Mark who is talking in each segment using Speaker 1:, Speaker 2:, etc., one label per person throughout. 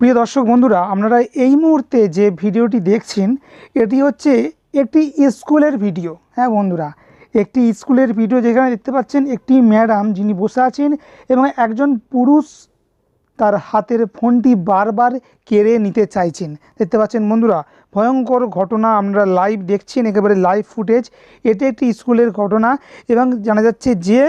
Speaker 1: প্রিয় দর্শক বন্ধুরা, আপনারা এই মুহূর্তে যে ভিডিওটি দেখছেন, এটি হচ্ছে একটি স্কুলের ভিডিও। হ্যাঁ বন্ধুরা, একটি স্কুলের ভিডিও যেখানে দেখতে পাচ্ছেন, একটি ম্যাডাম যিনি বসে আছেন এবং একজন পুরুষ তার হাতের ফোনটি বারবার কেড়ে নিতে চাইছেন। দেখতে পাচ্ছেন বন্ধুরা ভয়ঙ্কর ঘটনা আমরা লাইভ দেখছেন একেবারে লাইভ ফুটেজ এটি একটি স্কুলের ঘটনা এবং জানা যাচ্ছে যে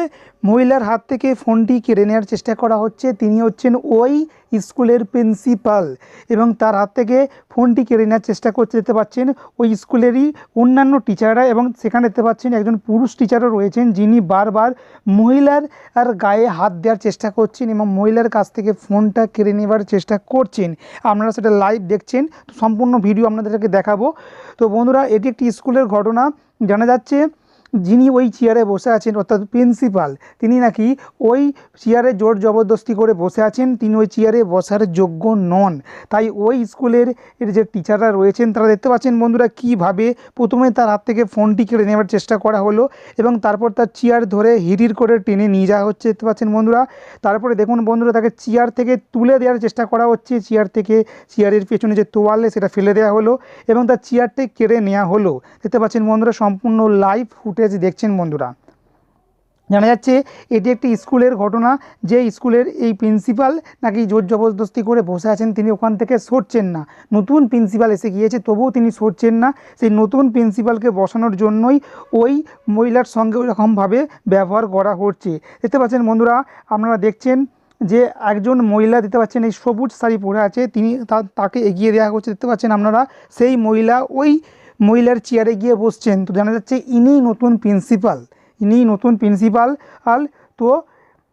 Speaker 1: মহিলার হাত থেকে ফোনটি কেড়ে নেওয়ার চেষ্টা করা হচ্ছে। তিনি হচ্ছেন ওই স্কুলের প্রিন্সিপাল এবং তার হাত থেকে ফোনটি কেড়ে নেওয়ার চেষ্টা করতে দেখতে পাচ্ছেন ওই স্কুলেরই অন্যান্য টিচাররা এবং সেখানে দেখতে পাচ্ছেন একজন পুরুষ টিচারও রয়েছেন যিনি বারবার মহিলার আর গায়ে হাত দেওয়ার চেষ্টা করছেন এবং মহিলার কাছ থেকে ফোনটা কেড়ে নেওয়ার চেষ্টা করছেন। আপনারা সেটা লাইভ দেখছেন। সম্পূর্ণ ভিডিও আপনাদেরকে দেখাবো। তো বন্ধুরা এটি একটি স্কুলের ঘটনা। জানা যাচ্ছে যিনি ওই চেয়ারে বসে আছেন, অর্থাৎ প্রিন্সিপাল তিনি নাকি ওই চেয়ারে জোর জবরদস্তি করে বসে আছেন, তিনি ওই চেয়ারে বসার যোগ্য নন। তাই ওই স্কুলের যে টিচাররা রয়েছেন, তারা দেখতে পাচ্ছেন, বন্ধুরা, কীভাবে প্রথমে তার হাত থেকে ফোনটি কেড়ে নেওয়ার চেষ্টা করা হলো এবং তারপর তার চেয়ার ধরে হিড়ির করে টেনে নিয়ে যাওয়া হচ্ছে। দেখতে পাচ্ছেন, বন্ধুরা, তারপরে দেখুন, বন্ধুরা, তাকে চেয়ার থেকে তুলে দেওয়ার চেষ্টা করা হচ্ছে। চেয়ার থেকে চেয়ারের পেছনে যে তোয়ালে, সেটা ফেলে দেওয়া হলো এবং তার চেয়ারটি কেড়ে নেওয়া হলো। দেখতে পাচ্ছেন, বন্ধুরা, সম্পূর্ণ লাইভ ফুটেজ দেখছেন বন্ধুরা। জানা যাচ্ছে এটি একটি স্কুলের ঘটনা, যে স্কুলের এই প্রিন্সিপাল নাকি জোর জবরদস্তি করে বসে আছেন, তিনি ওখান থেকে সরছেন না। নতুন প্রিন্সিপাল এসে গিয়েছে, তবুও তিনি সরছেন না। সেই নতুন প্রিন্সিপালকে বসানোর জন্যই ওই মহিলার সঙ্গে ওরকমভাবে ব্যবহার করা হচ্ছে। দেখতে পাচ্ছেন বন্ধুরা, আপনারা দেখছেন যে একজন মহিলা, দেখতে পাচ্ছেন এই সবুজ শাড়ি পরে আছে, তিনি তাকে এগিয়ে দেওয়া হচ্ছে। দেখতে পাচ্ছেন আপনারা, সেই মহিলা ওই মহিলার চেয়ারে গিয়ে বসছেন। তো জানা যাচ্ছে ইনিই নতুন প্রিন্সিপাল ইনিই নতুন প্রিন্সিপাল আল তো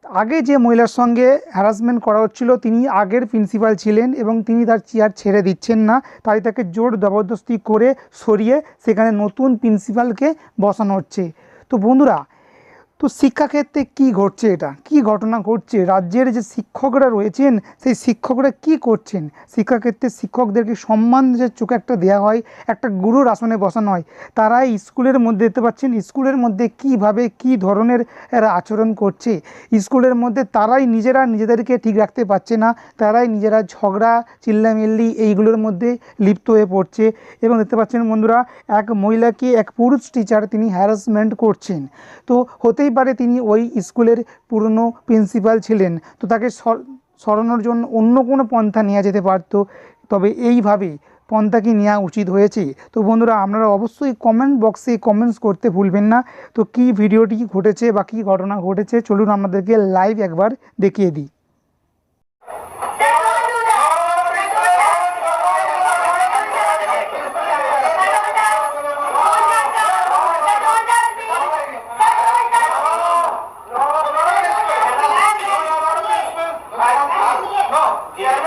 Speaker 1: আগে যে মহিলার সঙ্গে হ্যারাসমেন্ট করা হচ্ছিল, তিনি আগের প্রিন্সিপাল ছিলেন এবং তিনি তার চেয়ার ছেড়ে দিচ্ছেন না। তাই তাকে জোর জবরদস্তি করে সরিয়ে সেখানে নতুন প্রিন্সিপালকে বসানো হচ্ছে। তো বন্ধুরা তো শিক্ষাক্ষেত্রে কী ঘটছে এটা? কী ঘটনা ঘটছে? রাজ্যের যে শিক্ষকরা রয়েছেন, সেই শিক্ষকরা কি করছেন? শিক্ষাক্ষেত্রে শিক্ষকদেরকে সম্মান যে চোখে একটা দেওয়া হয়, একটা গুরুর আসনে বসানো হয়, তারা স্কুলের মধ্যে দেখতে পাচ্ছেন, স্কুলের মধ্যে কীভাবে কি ধরনের এরা আচরণ করছে? স্কুলের মধ্যে তারাই নিজেরা নিজেদেরকে ঠিক রাখতে পারছে না, তারাই নিজেরা ঝগড়া, চিল্লামিল্লি এইগুলোর মধ্যে লিপ্ত হয়ে পড়ছে। এবং দেখতে পাচ্ছেন বন্ধুরা, এক মহিলাকে এক পুরুষ টিচার তিনি হ্যারাসমেন্ট করছেন। তো হতেই পারে তিনি ওই স্কুলের পুরনো প্রিন্সিপাল ছিলেন। তো তাকে সর- সরানোর জন্য অন্য কোনো পন্থা নেওয়া যেতে পারত। তবে এইভাবে পন্থা কি নেওয়া উচিত হয়েছে। তো বন্ধুরা, আপনারা অবশ্যই কমেন্ট বক্সে কমেন্টস করতে ভুলবেন না। তো কি ভিডিওটি ঘটেছে বা কী ঘটনা ঘটেছে, চলুন আমাদেরকে লাইভ একবার দেখিয়ে দিই।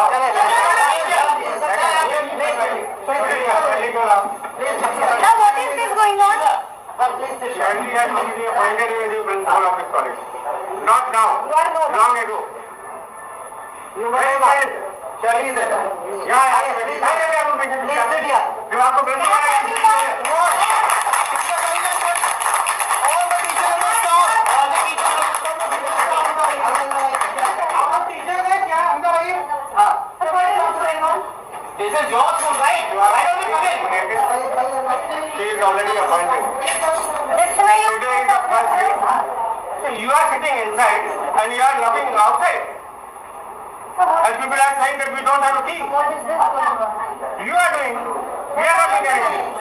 Speaker 2: Now
Speaker 3: what is this going on?
Speaker 2: Not now, long ago. चलिए यहाँ जो आपको
Speaker 4: This is your school, right? Why don't you come in?
Speaker 2: She is already appointed.
Speaker 3: That's why you
Speaker 2: Today is the you are sitting inside and you are looking outside. And people are saying that we don't have a key.
Speaker 3: What is this?
Speaker 2: You are doing, we are not doing anything.